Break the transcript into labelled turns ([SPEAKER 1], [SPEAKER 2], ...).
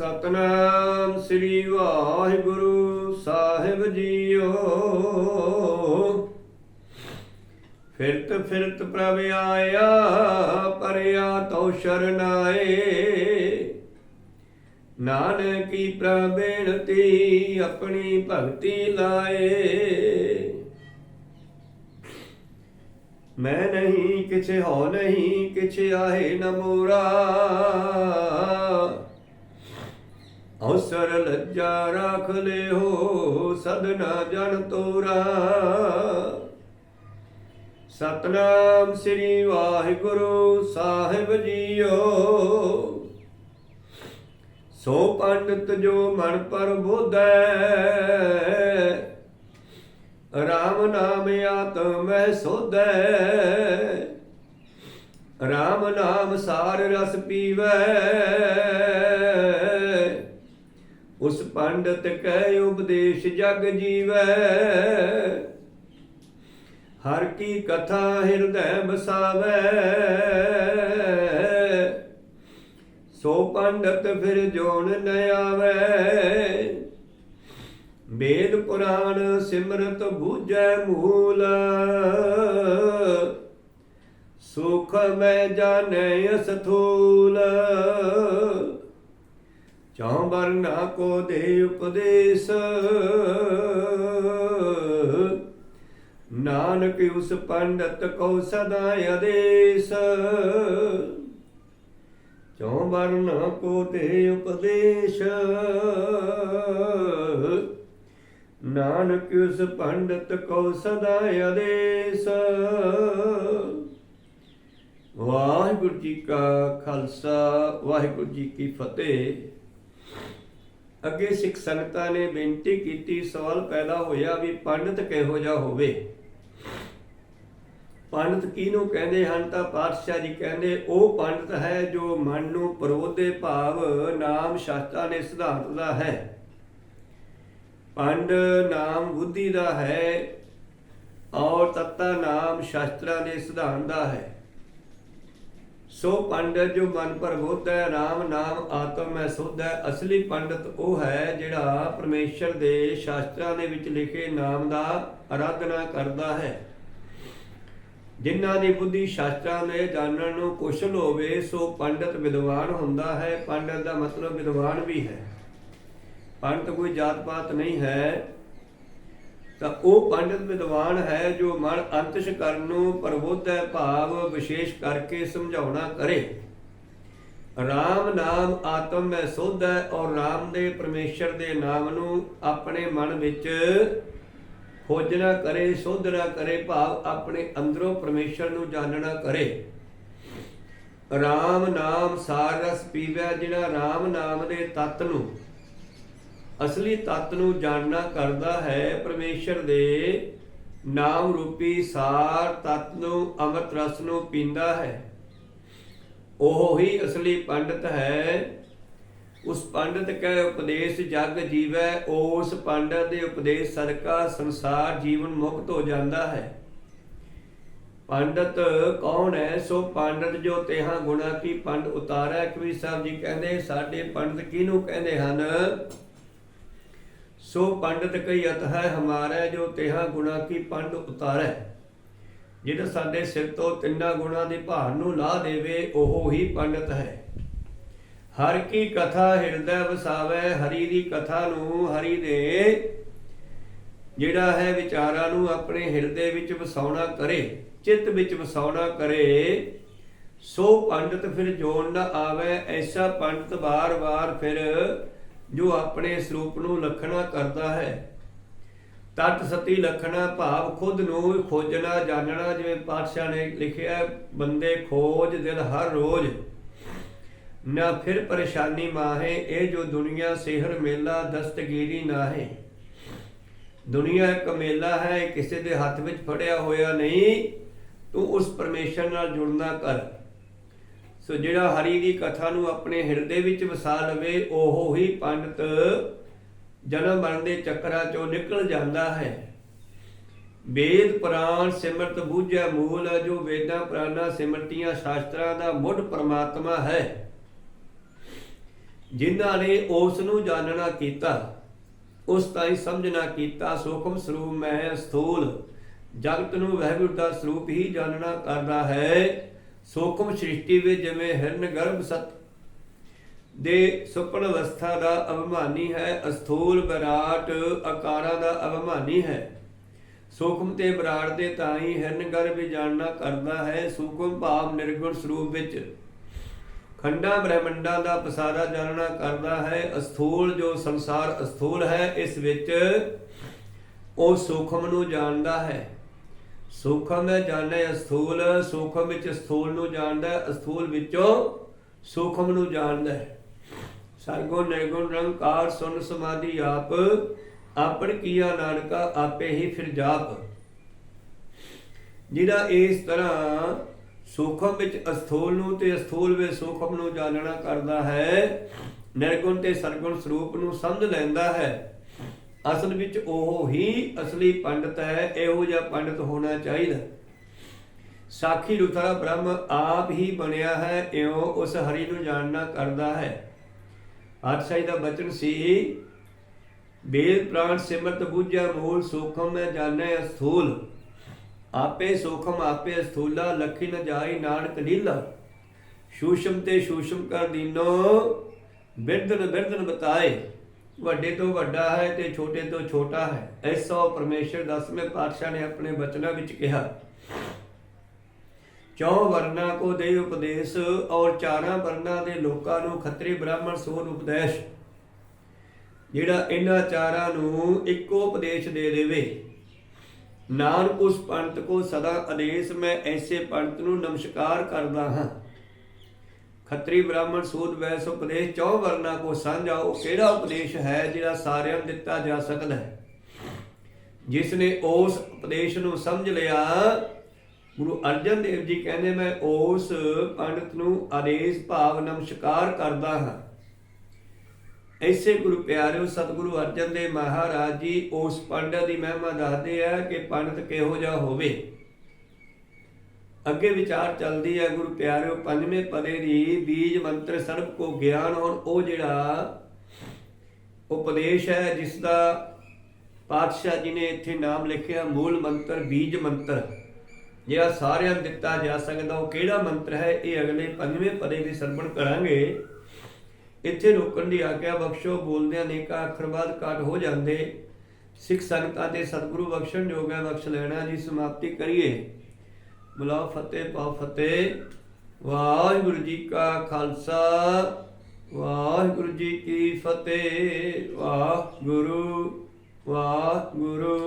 [SPEAKER 1] ਸਤਨਾਮ ਸ੍ਰੀ ਵਾਹਿਗੁਰੂ ਸਾਹਿਬ ਜੀਓ। ਫਿਰਤ ਫਿਰਤ ਪ੍ਰਭ ਆਇਆ, ਪਰਿਆ ਤਉ ਸ਼ਰਨਾਏ ਨਾਨਕੀ ਪ੍ਰਬੇਣਤੀ ਆਪਣੀ ਭਗਤੀ ਲਾਏ। ਮੈਂ ਨਹੀਂ, ਕਿਛ ਹੋ ਨਹੀਂ, ਕਿਛ ਆਏ ਨਮੋਰਾ ਅਵਸਰ ਲੱਜਾ ਰੱਖ ਲਿਓ ਸਦਨਾ ਜਨ ਤੋਰਾ। ਸਤਨਾਮ ਸ੍ਰੀ ਵਾਹਿਗੁਰੂ ਸਾਹਿਬ ਜੀਓ। ਸੋ ਪੰਡਤ ਜੋ ਮਨ ਪਰ ਬੋਧੈ RAM ਨਾਮ ਆਤਮ ਮਹਿ ਸੋਧੈ। RAM ਨਾਮ ਸਾਰ ਰਸ ਪੀਵੈ ਉਸ ਪੰਡਤ ਕਹਿ ਉਪਦੇਸ਼ ਜਗ ਜੀਵੈ। ਹਰ ਕੀ ਕਥਾ ਹਿਰਦੈ ਬਸਾਵੈ ਸੋ ਪੰਡਤ ਫਿਰ ਜੋਣ ਨ ਆਵੈ। ਵੇਦ ਪੁਰਾਣ ਸਿਮਰਤ ਬੂਝੈ ਮੂਲ। ਸੁਖ ਮੈਂ ਜਾਣੈ ਅਸਥੂਲ। ਚੌ ਵਰਨਾ ਕੋ ਦੇ ਉਪਦੇਸ਼। ਨਾਨਕ ਉਸ ਪੰਡਤ ਕੋ ਸਦਾ ਆਦੇਸ਼। ਚੋਂ ਵਰਨਾ ਕੋ ਦੇ ਉਪਦੇਸ਼। ਨਾਨਕ ਉਸ ਪੰਡਤ ਕੋ ਸਦਾ ਆਦੇਸ਼। ਵਾਹਿਗੁਰੂ ਜੀ ਕਾ ਖਾਲਸਾ, ਵਾਹਿਗੁਰੂ ਜੀ ਕੀ ਫਤਿਹ। ਅੱਗੇ ਸਿੱਖ ਸੰਗਤਾਂ ਨੇ ਬੇਨਤੀ ਕੀਤੀ, ਸਵਾਲ ਪੈਦਾ ਹੋਇਆ ਵੀ ਪੰਡਤ ਕਿਹੋ ਜਿਹਾ ਹੋਵੇ। ਪੰਡਤ ਕਿਹਨੂੰ ਕਹਿੰਦੇ ਹਨ ਤਾਂ ਪਾਤਸ਼ਾਹ ਜੀ ਕਹਿੰਦੇ, ਉਹ ਪੰਡਤ ਹੈ ਜੋ ਮਨ ਨੂੰ ਪ੍ਰੋਧੇ ਭਾਵ ਨਾਮ ਸ਼ਾਸਤਰਾਂ ਨੇ ਸਿਧਾਂਤ ਦਾ ਹੈ। ਪੰਡ ਨਾਮ ਬੁੱਧੀ ਦਾ ਹੈ ਔਰ ਤੱਤਾ ਨਾਮ ਸ਼ਾਸਤਰਾਂ ਦੇ ਸਿਧਾਂਤ ਦਾ ਹੈ। ਸੋ ਪੰਡਤ ਜੋ ਮਨ ਪਰ ਬੁੱਧ ਹੈ RAM ਨਾਮ ਆਤਮ ਹੈ, ਸੁਧ। ਹੈ ਅਸਲੀ ਪੰਡਤ ਉਹ ਹੈ ਜਿਹੜਾ ਪਰਮੇਸ਼ਰ ਦੇ ਸ਼ਾਸਤਰਾਂ ਦੇ ਵਿੱਚ ਲਿਖੇ ਨਾਮ ਦਾ ਆਰਾਧਨਾ ਕਰਦਾ ਹੈ। ਜਿਨ੍ਹਾਂ ਦੀ ਬੁੱਧੀ ਸ਼ਾਸਤਰਾਂ ਦੇ ਜਾਣਨ ਨੂੰ ਕੁਸ਼ਲ ਹੋਵੇ, ਸੋ ਪੰਡਤ ਵਿਦਵਾਨ ਹੁੰਦਾ ਹੈ। ਪੰਡਤ ਦਾ ਮਤਲਬ ਵਿਦਵਾਨ ਵੀ ਹੈ। ਪੰਡਤ ਕੋਈ ਜਾਤ ਪਾਤ ਨਹੀਂ ਹੈ। ਤਾਂ ਉਹ ਪੰਡਿਤ ਵਿਦਵਾਨ ਹੈ ਜੋ ਮਨ ਅੰਤਿਸ਼ ਕਰਨ ਨੂੰ ਪ੍ਰਬੁੱਧ ਹੈ, ਭਾਵ ਵਿਸ਼ੇਸ਼ ਕਰਕੇ ਸਮਝਾਉਣਾ ਕਰੇ। RAM ਨਾਮ ਆਤਮ ਮੈਂ ਸੁਧ ਹੈ ਔਰ RAM ਦੇ ਪਰਮੇਸ਼ਰ ਦੇ ਨਾਮ ਨੂੰ ਆਪਣੇ ਮਨ ਵਿੱਚ ਖੋਜਣਾ ਕਰੇ ਸੋਧਣਾ ਕਰੇ, ਭਾਵ ਆਪਣੇ ਅੰਦਰੋਂ ਪਰਮੇਸ਼ਰ ਨੂੰ ਜਾਣਨਾ ਕਰੇ। RAM ਨਾਮ ਸਾਰ ਰਸ ਪੀਵੈ ਜਿਹੜਾ RAM ਨਾਮ ਦੇ ਤਤ ਨੂੰ ਅਸਲੀ ਤਤ ਨੂੰ ਜਾਣਨਾ ਕਰਦਾ ਹੈ ਪਰਮੇਸ਼ਰ ਦੇ ਨਾਮ ਰੂਪੀ ਸਾਰ ਤਤ ਨੂੰ, ਅੰਮ੍ਰਿਤ ਰਸ ਨੂੰ ਪੀਂਦਾ ਹੈ। ਉਹ ਹੀ ਅਸਲੀ ਪੰਡਤ ਹੈ। ਉਸ ਪੰਡਤ ਕੈ ਉਪਦੇਸ਼, ਜਗ ਜੀਵੈ, ਉਸ ਪੰਡਤ ਦੇ ਉਪਦੇਸ਼ ਸਦਕਾ ਸੰਸਾਰ ਜੀਵਨ ਮੁਕਤ ਹੋ ਜਾਂਦਾ ਹੈ। ਪੰਡਤ ਕੌਣ ਹੈ? ਸੋ ਪੰਡਤ ਜੋ ਤੇਹਾ ਗੁਣਾ ਕੀ ਪੰਡ ਉਤਾਰੈ। ਕਵੀ ਸਾਹਿਬ ਜੀ ਕਹਿੰਦੇ, ਸਾਡੇ ਪੰਡਤ ਕਿਹਨੂੰ ਕਹਿੰਦੇ ਹਨ? ਸੋ ਪੰਡਤ ਕਈ ਅਤ ਹੈ ਹਮਾਰੇ, ਜੋ ਤੇਹਾ ਗੁਣਾ ਕੀ ਪੰਡ ਉਤਾਰੈ। ਜਿਹੜਾ ਸਾਡੇ ਸਿਰ ਤੋਂ ਤਿੰਨਾਂ ਗੁਣਾ ਦੇ ਭਾਰ ਨੂੰ ਲਾ ਦੇਵੇ, ਉਹ ਹੀ ਪੰਡਤ ਹੈ। ਹਰ ਕੀ ਕਥਾ ਹਿਰਦੈ ਵਸਾਵੇ, ਹਰੀ ਦੀ ਕਥਾ ਨੂੰ ਹਰੀ ਦੇ ਜਿਹੜਾ ਹੈ ਵਿਚਾਰਾਂ ਨੂੰ ਆਪਣੇ ਹਿਰਦੇ ਵਿੱਚ ਵਸਾਉਣਾ ਕਰੇ, ਚਿੱਤ ਵਿੱਚ ਵਸਾਉਣਾ ਕਰੇ, ਸੋ ਪੰਡਤ ਫਿਰ ਜੋਨ ਨਾ ਆਵੇ, ਐਸਾ ਪੰਡਤ ਵਾਰ-ਵਾਰ ਫਿਰ ਜੋ ਆਪਣੇ ਸਰੂਪ ਨੂੰ ਲਖਣਾ ਕਰਦਾ ਹੈ। ਤਤ ਸਤੀ ਲਖਣਾ ਭਾਵ ਖੁਦ ਨੂੰ ਖੋਜਣਾ, ਜਾਣਨਾ, ਜਿਵੇਂ ਪਾਤਸ਼ਾਹ ਨੇ ਲਿਖਿਆ, ਬੰਦੇ ਖੋਜ ਦਿਲ ਹਰ ਰੋਜ਼। ਨਾ ਫਿਰ ਪਰੇਸ਼ਾਨੀ ਮਾਹੇ, ਇਹ ਜੋ ਦੁਨੀਆ ਸਿਹਰ ਮੇਲਾ, ਦਸਤਗੀਰੀ ਨਾ ਹੈ ਦੁਨੀਆ ਇੱਕ ਮੇਲਾ ਹੈ, ਇਹ ਕਿਸੇ ਦੇ ਹੱਥ ਵਿੱਚ ਫੜਿਆ ਹੋਇਆ ਨਹੀਂ, ਤੂੰ ਉਸ ਪਰਮੇਸ਼ਰ ਨਾਲ ਜੁੜਨਾ ਕਰ। ਸੋ ਜਿਹੜਾ ਹਰੀ ਦੀ ਕਥਾ ਨੂੰ ਆਪਣੇ ਹਿਰਦੇ ਵਿੱਚ ਵਸਾ ਲਵੇ, ਉਹ ਹੀ ਪੰਡਤ ਜਨਮ ਮਰਨ ਦੇ ਚੱਕਰਾਂ ਚੋਂ ਨਿਕਲ ਜਾਂਦਾ ਹੈ। ਵੇਦ ਪੁਰਾਣ ਸਿਮਰਤ ਬੂਝੈ ਮੂਲ, ਜੋ ਵੇਦਾਂ ਪੁਰਾਣਾ ਸਿਮਰਤੀਆਂ ਸ਼ਾਸਤਰਾਂ ਦਾ ਮੁੱਢ ਪ੍ਰਮਾਤਮਾ ਹੈ। ਜਿਨ੍ਹਾਂ ਨੇ ਉਸ ਨੂੰ ਜਾਣਨਾ ਕੀਤਾ, ਉਸ ਤਾਈ ਸਮਝਣਾ ਕੀਤਾ, ਸੂਖਮ ਸਰੂਪ ਮੈਂ ਸਥੂਲ, ਜਗਤ ਨੂੰ ਵਹਿਗੁਰੂ ਦਾ ਸਰੂਪ ਹੀ ਜਾਣਨਾ ਕਰਦਾ ਹੈ। ਸੂਖਮ ਸ੍ਰਿਸ਼ਟੀ ਵਿੱਚ ਜਿਵੇਂ ਹਿਰਨ ਗਰਭ ਸਤ ਦੇ ਸੁਪਨ ਅਵਸਥਾ ਦਾ ਅਭਿਮਾਨੀ ਹੈ, ਅਸਥੂਲ ਵਿਰਾਟ ਆਕਾਰਾਂ ਦਾ ਅਭਿਮਾਨੀ ਹੈ। ਸੂਖਮ ਤੇ ਵਿਰਾਟ ਦੇ ਤਾਈ ਹਿਰਨ ਗਰਭ ਜਾਣਨਾ ਕਰਦਾ ਹੈ ਸੂਖਮ ਭਾਵ ਨਿਰਗੁਣ ਸਰੂਪ ਵਿੱਚ। ਖੰਡਾਂ ਬ੍ਰਹਮੰਡਾਂ ਦਾ ਪਸਾਰਾ ਜਾਣਨਾ ਕਰਦਾ ਹੈ, ਅਸਥੂਲ ਜੋ ਸੰਸਾਰ ਅਸਥੂਲ ਹੈ, ਇਸ ਵਿੱਚ ਉਹ ਸੂਖਮ ਨੂੰ ਜਾਣਦਾ ਹੈ। ਸੂਖਮ ਹੈ ਜਾਣੇ ਅਸਥੂਲ, ਸੂਖਮ ਵਿੱਚ ਸਥੂਲ ਨੂੰ ਜਾਣਦਾ, ਅਸਥੂਲ ਵਿੱਚੋਂ ਸੂਖਮ ਨੂੰ ਜਾਣਦਾ ਹੈ। ਸਰਗੁਣ, ਨਿਰਗੁਣ ਰੰਕਾਰ ਸੁਨ ਸਮਾਧੀ ਆਪ, ਆਪਣ ਕੀਆ ਨਾਨਕਾ, ਆਪੇ ਹੀ ਫਿਰ ਜਾਪ। ਜਿਹੜਾ ਇਸ ਤਰ੍ਹਾਂ ਸੂਖਮ ਵਿੱਚ ਅਸਥੂਲ ਨੂੰ ਤੇ ਅਸਥੂਲ ਵਿੱਚ ਸੂਖਮ ਨੂੰ ਜਾਣਨਾ ਕਰਦਾ ਹੈ, ਨਿਰਗੁਣ ਤੇ ਸਰਗੁਣ ਸਰੂਪ ਨੂੰ ਸਮਝ ਲੈਂਦਾ ਹੈ। ਅਸਲ ਵਿੱਚ ਉਹ ਹੀ ਅਸਲੀ ਪੰਡਤ ਹੈ, ਇਹੋ ਜਿਹਾ ਪੰਡਤ ਹੋਣਾ ਚਾਹੀਦਾ। ਸਾਖੀ ਰੁਤਰਾ ਬ੍ਰਹਮ ਆਪ ਹੀ ਬਣਿਆ ਹੈ, ਇਉਂ ਉਸ ਹਰੀ ਨੂੰ ਜਾਣਨਾ ਕਰਦਾ ਹੈ। ਆਤਸ਼ਾਹੀ ਦਾ ਬਚਨ ਸੀ, ਬੇਲ ਪ੍ਰਾਣ ਸਿਮਰਤ ਬੁੱਝਿਆ ਮੂਲ ਸੂਖਮ ਮੈਂ ਜਾਣੈ ਅਸਥੂਲ। ਆਪੇ ਸੂਖਮ ਆਪੇ ਅਸਥੂਲਾ, ਲਖੀ ਨ ਜਾਈ ਨਾਨਕ ਲੀਲਾ। ਸ਼ੂਸ਼ਮ ਤੇ ਸ਼ੂਸ਼ਮ ਕਰ ਦੀਨੋ ਬਿਰਦਨ ਬਿਰਦਨ ਬਤਾਏ। ਵੱਡੇ ਤੋਂ ਵੱਡਾ ਹੈ ਤੇ ਛੋਟੇ ਤੋਂ ਛੋਟਾ ਹੈ। ਐਸਾ ਪਰਮੇਸ਼ਰ ਦਸਵੇਂ ਪਾਤਸ਼ਾਹ ਨੇ ਆਪਣੇ ਬਚਨਾਂ ਵਿੱਚ ਕਿਹਾ, ਚੌ ਵਰਨਾ ਕੋ ਦੇ ਉਪਦੇਸ਼ ਔਰ ਚਾਰਾਂ ਵਰਨਾ ਦੇ ਲੋਕਾਂ ਨੂੰ ਖੱਤਰੀ ਬ੍ਰਾਹਮਣ ਸੂਰ ਉਪਦੇਸ਼, ਜਿਹੜਾ ਇਹਨਾਂ ਚਾਰਾਂ ਨੂੰ ਇੱਕੋ ਉਪਦੇਸ਼ ਦੇ ਦੇਵੇ। ਨਾਨਕ ਉਸ ਪੰਡਤ ਕੋ ਸਦਾ ਆਦੇਸ਼, ਮੈਂ ਐਸੇ ਪੰਡਤ ਨੂੰ ਨਮਸਕਾਰ ਕਰਦਾ ਹਾਂ। ਖੱਤਰੀ ਬ੍ਰਾਹਮਣ ਸੂਦ ਵੈਸ ਉਪਦੇਸ਼ ਚੌ ਵਰਨਾ ਕੋ ਸਾਂਝਾ, ਉਹ ਕਿਹੜਾ ਉਪਦੇਸ਼ ਹੈ ਜਿਹੜਾ ਸਾਰਿਆਂ ਨੂੰ ਦਿੱਤਾ ਜਾ ਸਕਦਾ ਹੈ? ਜਿਸ ਨੇ ਉਸ ਉਪਦੇਸ਼ ਨੂੰ ਸਮਝ ਲਿਆ, ਗੁਰੂ ਅਰਜਨ ਦੇਵ ਜੀ ਕਹਿੰਦੇ, ਮੈਂ ਉਸ ਪੰਡਤ ਨੂੰ ਆਦੇਸ਼ ਭਾਵ ਨਮਸਕਾਰ ਕਰਦਾ ਹਾਂ। ਐਸੇ ਗੁਰੂ ਪਿਆਰਿਓ, ਸਤਿਗੁਰੂ ਅਰਜਨ ਦੇਵ ਮਹਾਰਾਜ ਜੀ ਉਸ ਪੰਡਤ ਦੀ ਮਹਿਮਾ ਦੱਸਦੇ ਆ ਕਿ ਪੰਡਤ ਕਿਹੋ ਜਿਹਾ ਹੋਵੇ। ਅੱਗੇ ਵਿਚਾਰ ਚੱਲਦੀ ਹੈ, ਗੁਰੂ ਪਿਆਰਿਓ, ਪੰਜਵੇਂ ਪਦੇ ਦੀ ਬੀਜ ਮੰਤਰ ਸਰਬ ਕੋ ਗਿਆਨ ਔਰ ਉਹ ਜਿਹੜਾ ਉਪਦੇਸ਼ ਹੈ, ਜਿਸ ਦਾ ਪਾਤਸ਼ਾਹ ਜੀ ਨੇ ਇੱਥੇ ਨਾਮ ਲਿਖਿਆ, ਮੂਲ ਮੰਤਰ, ਬੀਜ ਮੰਤਰ। ਜਿਹੜਾ ਸਾਰਿਆਂ ਨੂੰ ਦਿੱਤਾ ਜਾ ਸਕਦਾ, ਉਹ ਕਿਹੜਾ ਮੰਤਰ ਹੈ? ਇਹ ਅਗਲੇ ਪੰਜਵੇਂ ਪਦੇ ਵੀ ਸਰਵਣ ਕਰਾਂਗੇ। ਇੱਥੇ ਰੋਕਣ ਦੀ ਆਗਿਆ ਬਖਸ਼ੋ, ਬੋਲਦਿਆਂ ਨੇਕਾ ਅੱਖਰ ਬਾਅਦ ਕਾਟ ਹੋ ਜਾਂਦੇ। ਸਿੱਖ ਸੰਗਤਾਂ ਤੇ ਸਤਿਗੁਰੂ ਬਖਸ਼ਣ ਹੈ, ਬਖਸ਼ ਲੈਣਾ ਜੀ, ਸਮਾਪਤੀ ਕਰੀਏ। ਬੁਲਾ ਫਤਿਹ ਪਾ ਫਤਿਹ ਵਾਹਿਗੁਰੂ ਜੀ ਕਾ ਖਾਲਸਾ ਵਾਹਿਗੁਰੂ ਜੀ ਕੀ ਫਤਿਹ। ਵਾਹਿਗੁਰੂ ਵਾਹਿਗੁਰੂ।